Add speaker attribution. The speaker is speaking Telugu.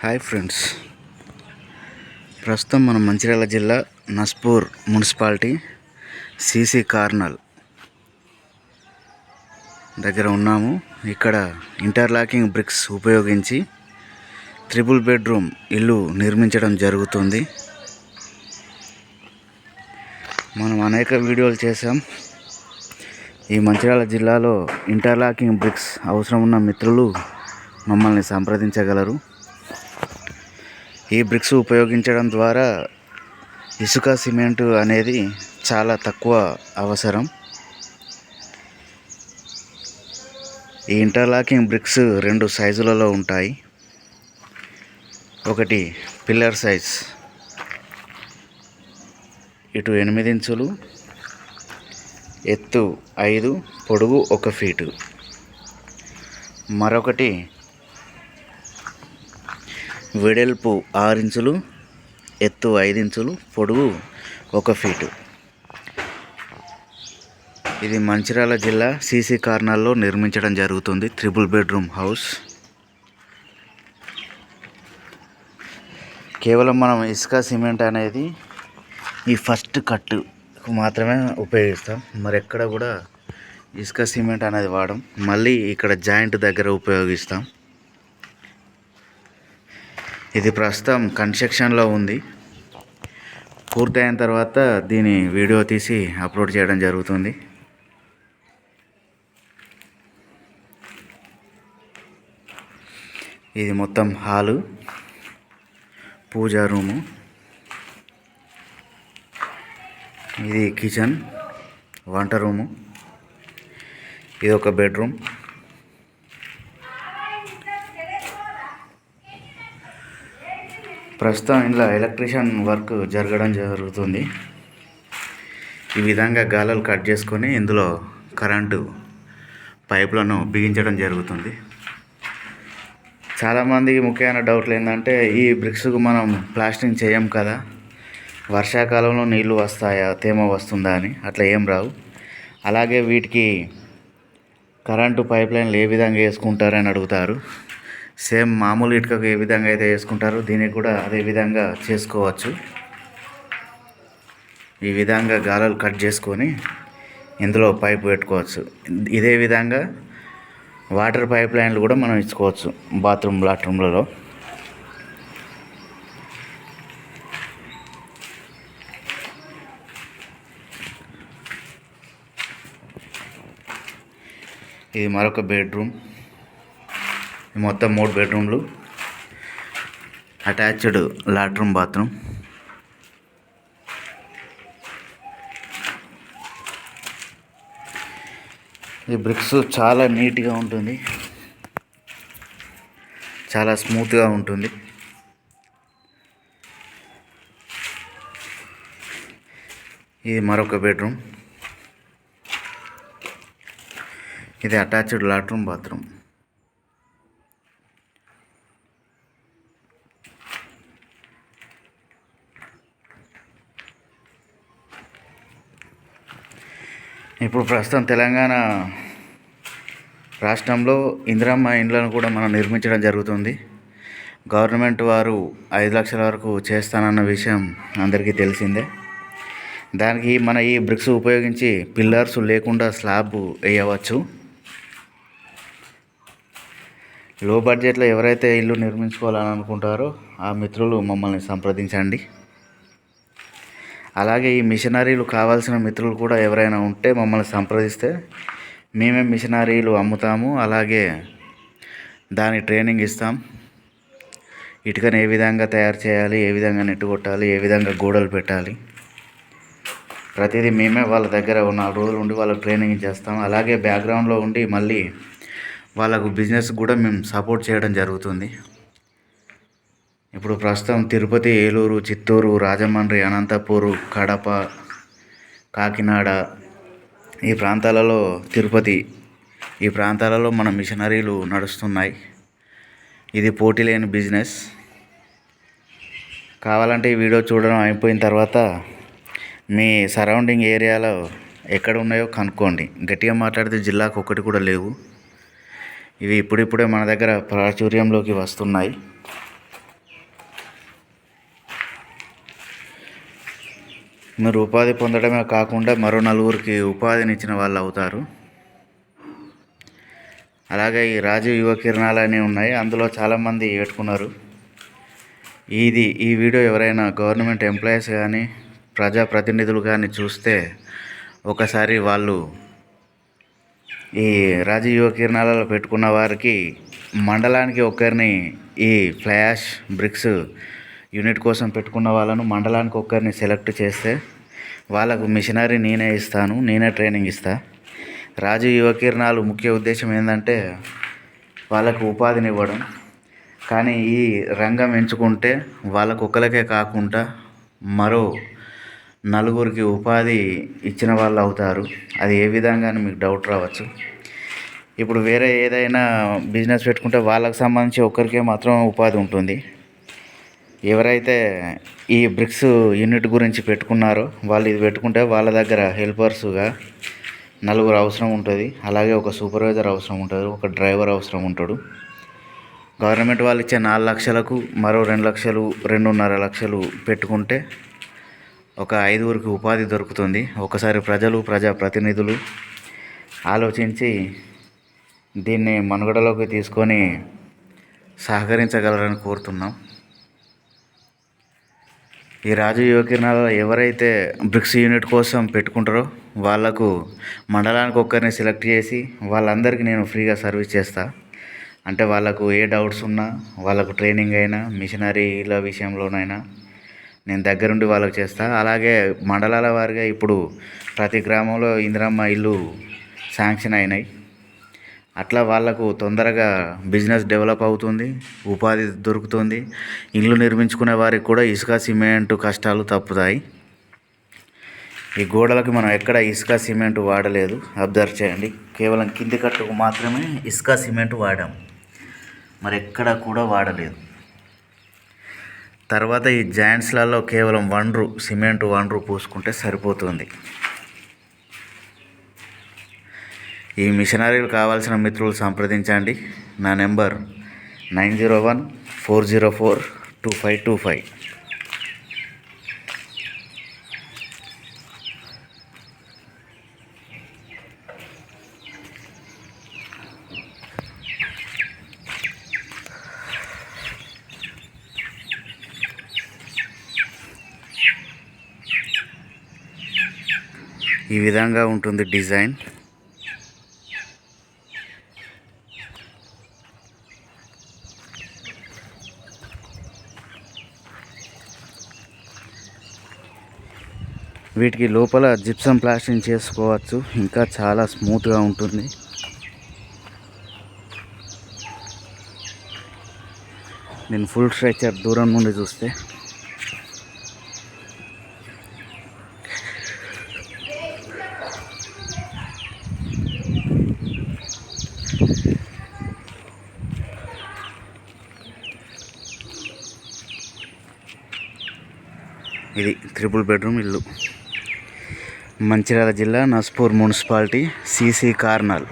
Speaker 1: Hi friends. ప్రస్తుతం మనం మంచిర్యాల జిల్లా నస్పూర్ మున్సిపాలిటీ సీసీ కార్నల్ దగ్గర ఉన్నాము. ఇక్కడ ఇంటర్లాకింగ్ బ్రిక్స్ ఉపయోగించి త్రిబుల్ బెడ్రూమ్ ఇల్లు నిర్మించడం జరుగుతుంది. మనం అనేక వీడియోలు చేసాం ఈ మంచిర్యాల జిల్లాలో ఇంటర్లాకింగ్ బ్రిక్స్ అవసరం ఉన్న మిత్రులు మమ్మల్ని సంప్రదించగలరు. ఈ బ్రిక్స్ ఉపయోగించడం ద్వారా ఇసుక సిమెంట్ అనేది చాలా తక్కువ అవసరం. ఈ ఇంటర్లాకింగ్ బ్రిక్స్ రెండు సైజులలో ఉంటాయి. ఒకటి పిల్లర్ సైజ్ ఇటు ఎనిమిది ఇంచులు. ఎత్తు ఐదు పొడుగు ఒక ఫీటు మరొకటి వెడల్పు ఆరు ఇంచులు ఎత్తు ఐదు ఇంచులు పొడుగు ఒక ఫీటు. ఇది మంచిర్యాల జిల్లా సీసీ కార్నర్లో నిర్మించడం జరుగుతుంది. త్రిబుల్ బెడ్రూమ్ హౌస్ కేవలం మనం ఇసుక సిమెంట్ అనేది ఈ ఫస్ట్ కట్టు మాత్రమే ఉపయోగిస్తాం. మరి ఎక్కడ కూడా ఇసుక సిమెంట్ అనేది వాడం. మళ్ళీ ఇక్కడ జాయింట్ దగ్గర ఉపయోగిస్తాం. ఇది ప్రస్తుతం కన్స్ట్రక్షన్లో ఉంది. పూర్తయిన తర్వాత దీని వీడియో తీసి అప్లోడ్ చేయడం జరుగుతుంది. ఇది మొత్తం హాలు పూజా రూము ఇది కిచెన్ వంట రూము ఇది ఒక బెడ్రూమ్. ప్రస్తుతం ఇందులో ఎలక్ట్రీషియన్ వర్క్ జరగడం జరుగుతుంది. ఈ విధంగా గాలలు కట్ చేసుకొని ఇందులో కరెంటు పైపులను బిగించడం జరుగుతుంది. చాలామందికి ముఖ్యమైన డౌట్లు ఏంటంటే ఈ బ్రిక్స్కు మనం ప్లాస్టింగ్ చేయం కదా? వర్షాకాలంలో నీళ్ళు వస్తాయా? తేమ వస్తుందా అని? అట్లా ఏం రావు. అలాగే వీటికి కరెంటు పైప్ లైన్లు ఏ విధంగా వేసుకుంటారని అడుగుతారు. సేమ్ మామూలు ఇటుకకు ఏ విధంగా అయితే వేసుకుంటారో దీనికి కూడా అదే విధంగా చేసుకోవచ్చు. ఈ విధంగా గాలలు కట్ చేసుకొని ఇందులో పైప్ పెట్టుకోవచ్చు. ఇదే విధంగా వాటర్ పైప్ లైన్లు కూడా మనం ఇచ్చుకోవచ్చు బాత్రూమ్ లాట్రూమ్లలో ఇది మరొక బెడ్రూమ్. మొత్తం మూడు బెడ్రూమ్లు. అటాచ్డ్ లాట్రూమ్ బాత్రూమ్. ఈ బ్రిక్స్ చాలా నీట్గా ఉంటుంది. చాలా స్మూత్గా ఉంటుంది. ఇది మరొక బెడ్రూమ్. ఇది అటాచ్డ్ లాట్రూమ్ బాత్రూమ్. ఇప్పుడు ప్రస్తుతం తెలంగాణ రాష్ట్రంలో ఇందిరమ్మ ఇండ్లను కూడా మనం నిర్మించడం జరుగుతుంది. గవర్నమెంట్ వారు ఐదు లక్షల వరకు చేస్తానన్న విషయం అందరికీ తెలిసిందే. దానికి మన ఈ బ్రిక్స్ ఉపయోగించి పిల్లర్స్ లేకుండా స్లాబ్ వేయవచ్చు. లో బడ్జెట్లో ఎవరైతే ఇల్లు నిర్మించుకోవాలని అనుకుంటారో ఆ మిత్రులు మమ్మల్ని సంప్రదించండి. అలాగే ఈ మిషనరీలు కావాల్సిన మిత్రులు కూడా ఎవరైనా ఉంటే మమ్మల్ని సంప్రదిస్తే మేమే మిషనరీలు అమ్ముతాము అలాగే దాని ట్రైనింగ్ ఇస్తాం. ఇటుకని ఏ విధంగా తయారు చేయాలి ఏ విధంగా నెట్టు కొట్టాలి ఏ విధంగా గోడలు పెట్టాలి ప్రతిదీ మేమే వాళ్ళ దగ్గర నాలుగు రోజులు ఉండి వాళ్ళకి ట్రైనింగ్ చేస్తాం. అలాగే బ్యాక్గ్రౌండ్లో ఉండి మళ్ళీ వాళ్ళకు బిజినెస్ కూడా మేము సపోర్ట్ చేయడం జరుగుతుంది. ఇప్పుడు ప్రస్తుతం తిరుపతి ఏలూరు చిత్తూరు రాజమండ్రి అనంతపూరు కడప కాకినాడ ఈ ప్రాంతాలలో తిరుపతి ఈ ప్రాంతాలలో మన మిషనరీలు నడుస్తున్నాయి. ఇది పోటీ లేని బిజినెస్. కావాలంటే ఈ వీడియో చూడడం అయిపోయిన తర్వాత మీ సరౌండింగ్ ఏరియాలో ఎక్కడ ఉన్నాయో కనుక్కోండి. గట్టిగా మాట్లాడితే జిల్లాకు ఒకటి కూడా లేవు. ఇవి ఇప్పుడిప్పుడే మన దగ్గర ప్రాచుర్యంలోకి వస్తున్నాయి. మీరు ఉపాధి పొందడమే కాకుండా మరో నలుగురికి ఉపాధినిచ్చిన వాళ్ళు అవుతారు. అలాగే ఈ రాజు యువ కిరణాలు అనేవి ఉన్నాయి. అందులో చాలామంది పెట్టుకున్నారు. ఇది ఈ వీడియో ఎవరైనా గవర్నమెంట్ ఎంప్లాయీస్ కానీ ప్రజాప్రతినిధులు కానీ చూస్తే ఒకసారి వాళ్ళు ఈ రాజు యువ కిరణాలలో పెట్టుకున్న వారికి మండలానికి ఒకరిని ఈ ఫ్లాష్ బ్రిక్స్ యూనిట్ కోసం పెట్టుకున్న వాళ్ళను మండలానికి ఒకరిని సెలెక్ట్ చేస్తే వాళ్ళకు మిషనరీ నేనే ఇస్తాను నేనే ట్రైనింగ్ ఇస్తా. రాజు యువకిరణాలు ముఖ్య ఉద్దేశం ఏంటంటే వాళ్ళకు ఉపాధిని ఇవ్వడం. కానీ ఈ రంగం ఎంచుకుంటే వాళ్ళకు ఒక్కరికే కాకుండా మరో నలుగురికి ఉపాధి ఇచ్చిన వాళ్ళు అవుతారు. అది ఏ విధంగా అని మీకు డౌట్ రావచ్చు. ఇప్పుడు వేరే ఏదైనా బిజినెస్ పెట్టుకుంటే వాళ్ళకి సంబంధించి ఒక్కరికే మాత్రం ఉపాధి ఉంటుంది. ఎవరైతే ఈ బ్రిక్స్ యూనిట్ గురించి పెట్టుకున్నారో వాళ్ళు ఇది పెట్టుకుంటే వాళ్ళ దగ్గర హెల్పర్స్గా నలుగురు అవసరం ఉంటుంది. అలాగే ఒక సూపర్వైజర్ అవసరం ఉంటుంది ఒక డ్రైవర్ అవసరం ఉంటాడు. గవర్నమెంట్ వాళ్ళు ఇచ్చే నాలుగు లక్షలకు మరో రెండు లక్షలు రెండున్నర లక్షలు పెట్టుకుంటే ఒక ఐదుగురికి ఉపాధి దొరుకుతుంది. ఒకసారి ప్రజలు ప్రజాప్రతినిధులు ఆలోచించి దీన్ని మనుగడలోకి తీసుకొని సహకరించగలరని కోరుతున్నాం. ఈ రాజు యువకిరణాలలో ఎవరైతే బ్రిక్స్ యూనిట్ కోసం పెట్టుకుంటారో వాళ్ళకు మండలానికి ఒక్కరిని సెలెక్ట్ చేసి వాళ్ళందరికీ నేను ఫ్రీగా సర్వీస్ చేస్తా. అంటే వాళ్ళకు ఏ డౌట్స్ ఉన్నా వాళ్ళకు ట్రైనింగ్ అయినా మిషనరీల విషయంలోనైనా నేను దగ్గరుండి వాళ్ళకి చేస్తా. అలాగే మండలాల వారిగా ఇప్పుడు ప్రతి గ్రామంలో ఇందిరమ్మ ఇల్లు శాంక్షన్ అయినాయి. అట్లా వాళ్ళకు తొందరగా బిజినెస్ డెవలప్ అవుతుంది ఉపాధి దొరుకుతుంది. ఇల్లు నిర్మించుకునే వారికి కూడా ఇసుక సిమెంట్ కష్టాలు తప్పుతాయి. ఈ గోడలకు మనం ఎక్కడ ఇసుక సిమెంట్ వాడలేదు. అబ్జర్వ్ చేయండి. కేవలం కింది కట్టుకు మాత్రమే ఇసుక సిమెంట్ వాడాం. మరి ఎక్కడ కూడా వాడలేదు. తర్వాత ఈ జాయింట్స్లలో కేవలం వండ్రు సిమెంట్ వండ్రు పూసుకుంటే సరిపోతుంది. ఈ మిషనరీలు కావాల్సిన మిత్రులు సంప్రదించండి. నా number nine zero one four zero four two five two five. ఈ విధంగా ఉంటుంది డిజైన్. వీటికి లోపల జిప్సం ప్లాస్టింగ్ చేసుకోవచ్చు. ఇంకా చాలా స్మూత్గా ఉంటుంది. నేను ఫుల్ స్ట్రెచర్ దూరం నుండి చూస్తే. ఇది త్రిపుల్ బెడ్రూమ్ ఇల్లు. మంచిర్యాల జిల్లా నస్పూర్ మున్సిపాలిటీ సీసీ కార్నల్.